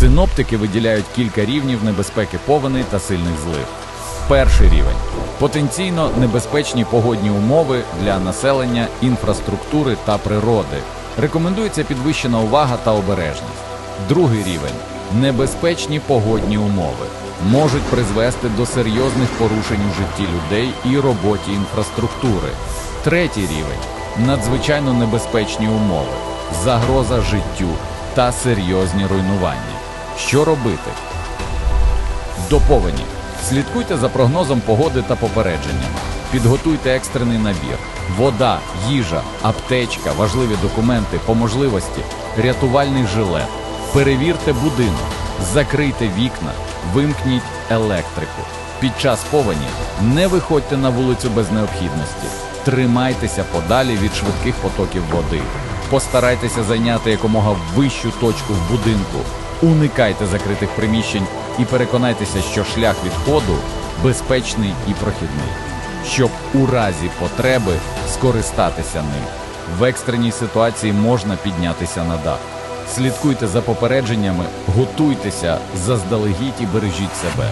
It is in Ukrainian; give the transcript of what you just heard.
Синоптики виділяють кілька рівнів небезпеки повеней та сильних злив. Перший рівень потенційно небезпечні погодні умови для населення, інфраструктури та природи. Рекомендується підвищена увага та обережність. Другий рівень небезпечні погодні умови можуть призвести до серйозних порушень у житті людей і роботі інфраструктури. Третій рівень надзвичайно небезпечні умови, загроза життю та серйозні руйнування. Що робити? До повені. Слідкуйте за прогнозом погоди та попередженнями. Підготуйте екстрений набір. Вода, їжа, аптечка, важливі документи, по можливості, рятувальний жилет. Перевірте будинок, закрийте вікна, вимкніть електрику. Під час повені не виходьте на вулицю без необхідності. Тримайтеся подалі від швидких потоків води. Постарайтеся зайняти якомога вищу точку в будинку. Уникайте закритих приміщень і переконайтеся, що шлях відходу безпечний і прохідний, щоб у разі потреби скористатися ним. В екстреній ситуації можна піднятися на дах. Слідкуйте за попередженнями, готуйтеся заздалегідь і бережіть себе.